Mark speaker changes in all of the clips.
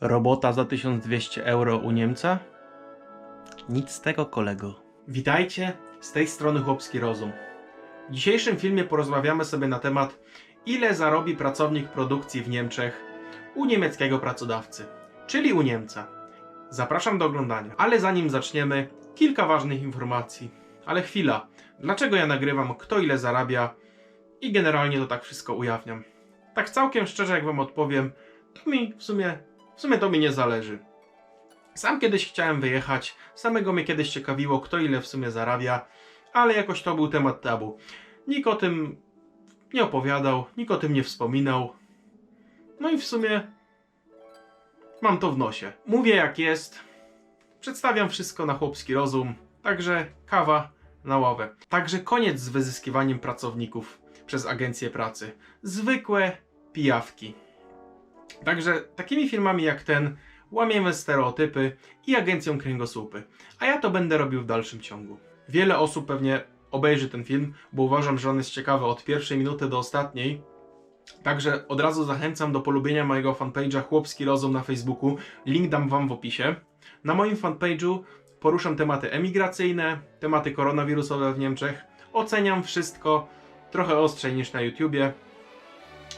Speaker 1: Robota za 1200 euro u Niemca? Nic z tego, kolego. Witajcie, z tej strony Chłopski Rozum. W dzisiejszym filmie porozmawiamy sobie na temat, ile zarobi pracownik produkcji w Niemczech u niemieckiego pracodawcy, czyli u Niemca. Zapraszam do oglądania, ale zanim zaczniemy, kilka ważnych informacji. Ale chwila, dlaczego ja nagrywam, kto ile zarabia i generalnie to tak wszystko ujawniam. Tak całkiem szczerze, jak wam odpowiem, to mi w sumie, w sumie to mi nie zależy. Sam kiedyś chciałem wyjechać, samego mnie kiedyś ciekawiło, kto ile w sumie zarabia, ale jakoś to był temat tabu. Nikt o tym nie opowiadał, nikt o tym nie wspominał. No i w sumie mam to w nosie. Mówię jak jest, przedstawiam wszystko na chłopski rozum, także kawa na ławę. Także koniec z wyzyskiwaniem pracowników przez agencję pracy. Zwykłe pijawki. Także takimi filmami jak ten łamiemy stereotypy i agencją kręgosłupy. A ja to będę robił w dalszym ciągu. Wiele osób pewnie obejrzy ten film, bo uważam, że on jest ciekawy od pierwszej minuty do ostatniej. Także od razu zachęcam do polubienia mojego fanpage'a Chłopski Rozum na Facebooku. Link dam wam w opisie. Na moim fanpage'u poruszam tematy emigracyjne, tematy koronawirusowe w Niemczech. Oceniam wszystko trochę ostrzej niż na YouTubie.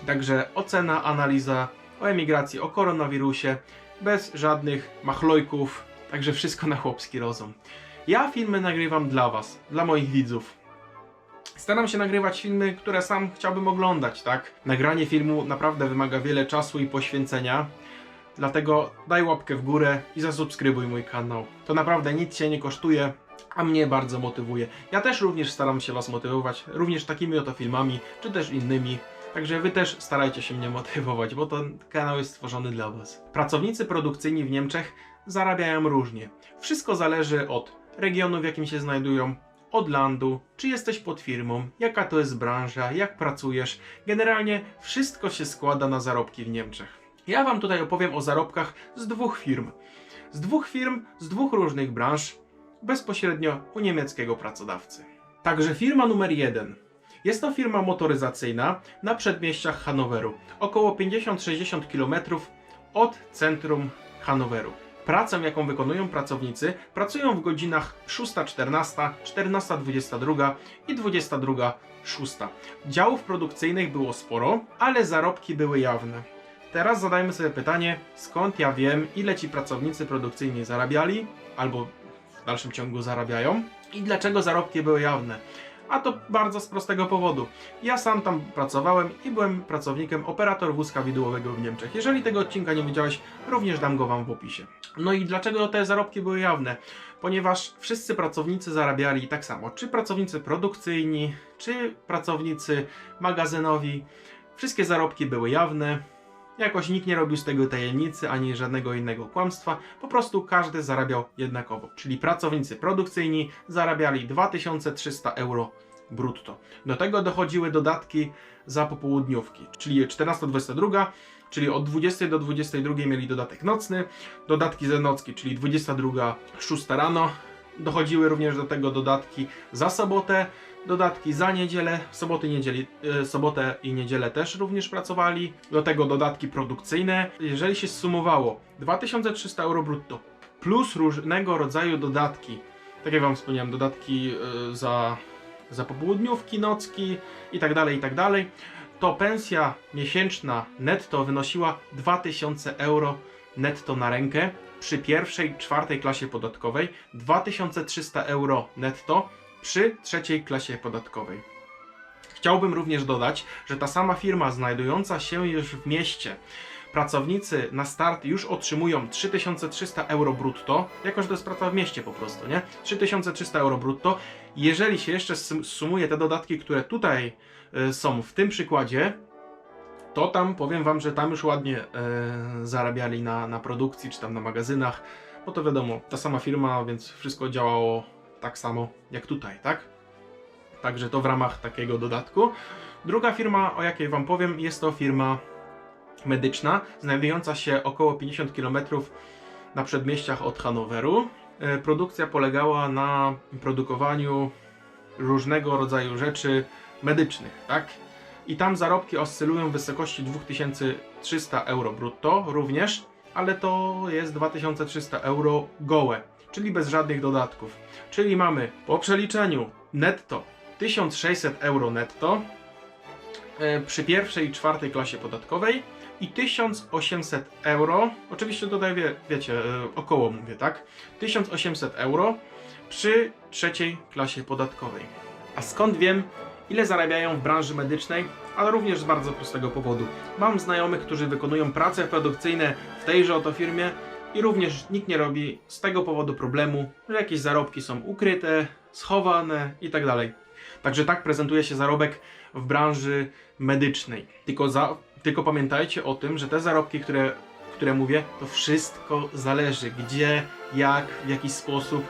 Speaker 1: Także ocena, analiza o emigracji, o koronawirusie, bez żadnych machlojków, także wszystko na chłopski rozum. Ja filmy nagrywam dla Was, dla moich widzów. Staram się nagrywać filmy, które sam chciałbym oglądać, tak? Nagranie filmu naprawdę wymaga wiele czasu i poświęcenia, dlatego daj łapkę w górę i zasubskrybuj mój kanał. To naprawdę nic się nie kosztuje, a mnie bardzo motywuje. Ja też również staram się Was motywować, również takimi oto filmami, czy też innymi. Także Wy też starajcie się mnie motywować, bo ten kanał jest stworzony dla Was. Pracownicy produkcyjni w Niemczech zarabiają różnie. Wszystko zależy od regionu, w jakim się znajdują, od landu, czy jesteś pod firmą, jaka to jest branża, jak pracujesz. Generalnie wszystko się składa na zarobki w Niemczech. Ja Wam tutaj opowiem o zarobkach z dwóch firm. Z dwóch firm, z dwóch różnych branż, bezpośrednio u niemieckiego pracodawcy. Także firma numer jeden. Jest to firma motoryzacyjna na przedmieściach Hanoweru, około 50-60 km od centrum Hanoweru. Pracę, jaką wykonują pracownicy, pracują w godzinach 6.14, 14.22 i 22.06. Działów produkcyjnych było sporo, ale zarobki były jawne. Teraz zadajmy sobie pytanie, skąd ja wiem, ile ci pracownicy produkcyjni zarabiali, albo w dalszym ciągu zarabiają, i dlaczego zarobki były jawne. A to bardzo z prostego powodu. Ja sam tam pracowałem i byłem pracownikiem operator wózka widłowego w Niemczech. Jeżeli tego odcinka nie widziałeś, również dam go wam w opisie. No i dlaczego te zarobki były jawne? Ponieważ wszyscy pracownicy zarabiali tak samo. Czy pracownicy produkcyjni, czy pracownicy magazynowi. Wszystkie zarobki były jawne. Jakoś nikt nie robił z tego tajemnicy ani żadnego innego kłamstwa, po prostu każdy zarabiał jednakowo. Czyli pracownicy produkcyjni zarabiali 2300 euro brutto. Do tego dochodziły dodatki za popołudniówki, czyli 14-22, czyli od 20 do 22 mieli dodatek nocny, dodatki za nocki, czyli 22, 6 rano. Dochodziły również do tego dodatki za sobotę, dodatki za niedzielę, soboty, niedzieli, e, sobotę i niedzielę też również pracowali. Do tego dodatki produkcyjne. Jeżeli się zsumowało 2300 euro brutto plus różnego rodzaju dodatki, tak jak Wam wspomniałem, dodatki e, za, za popołudniówki, nocki i tak dalej, i tak to pensja miesięczna netto wynosiła 2000 euro netto na rękę. Przy pierwszej, czwartej klasie podatkowej 2300 euro netto przy trzeciej klasie podatkowej. Chciałbym również dodać, że ta sama firma znajdująca się już w mieście, pracownicy na start już otrzymują 3300 euro brutto, jako że to jest praca w mieście po prostu, nie? 3300 euro brutto. Jeżeli się jeszcze sum- sumuje te dodatki, które tutaj y, są w tym przykładzie, to tam powiem wam, że tam już ładnie e, zarabiali na, na produkcji czy tam na magazynach, bo to wiadomo, ta sama firma, więc wszystko działało tak samo jak tutaj, tak? Także to w ramach takiego dodatku. Druga firma, o jakiej wam powiem, jest to firma medyczna, znajdująca się około 50 km na przedmieściach od Hanoweru. E, Produkcja polegała na produkowaniu różnego rodzaju rzeczy medycznych, tak? I tam zarobki oscylują w wysokości 2300 euro brutto również. ale to jest 2300 euro gołe, czyli bez żadnych dodatków. Czyli mamy po przeliczeniu netto 1600 euro netto e, przy pierwszej i czwartej klasie podatkowej i 1800 euro, oczywiście tutaj wie, wiecie, e, około mówię, tak? 1800 euro przy trzeciej klasie podatkowej. A skąd wiem, ile zarabiają w branży medycznej? Ale również z bardzo prostego powodu. Mam znajomych, którzy wykonują prace produkcyjne w tejże oto firmie i również nikt nie robi z tego powodu problemu, że jakieś zarobki są ukryte, schowane i tak. Także tak prezentuje się zarobek w branży medycznej. Tylko, za, tylko pamiętajcie o tym, że te zarobki, które, które mówię, to wszystko zależy gdzie, jak, w jaki sposób.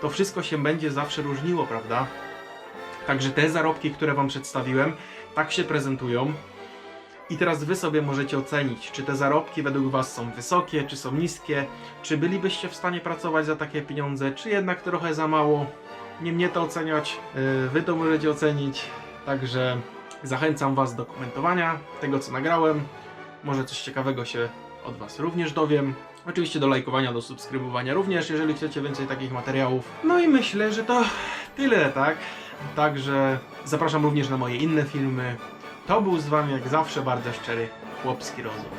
Speaker 1: To wszystko się będzie zawsze różniło, prawda? Także te zarobki, które Wam przedstawiłem, tak się prezentują. I teraz Wy sobie możecie ocenić, czy te zarobki według Was są wysokie, czy są niskie, czy bylibyście w stanie pracować za takie pieniądze, czy jednak trochę za mało. Nie mnie to oceniać, yy, Wy to możecie ocenić. Także zachęcam Was do komentowania tego, co nagrałem. Może coś ciekawego się od Was również dowiem. Oczywiście do lajkowania, do subskrybowania również, jeżeli chcecie więcej takich materiałów. No i myślę, że to tyle, tak? Także zapraszam również na moje inne filmy. To był z Wami jak zawsze bardzo szczery chłopski rozum.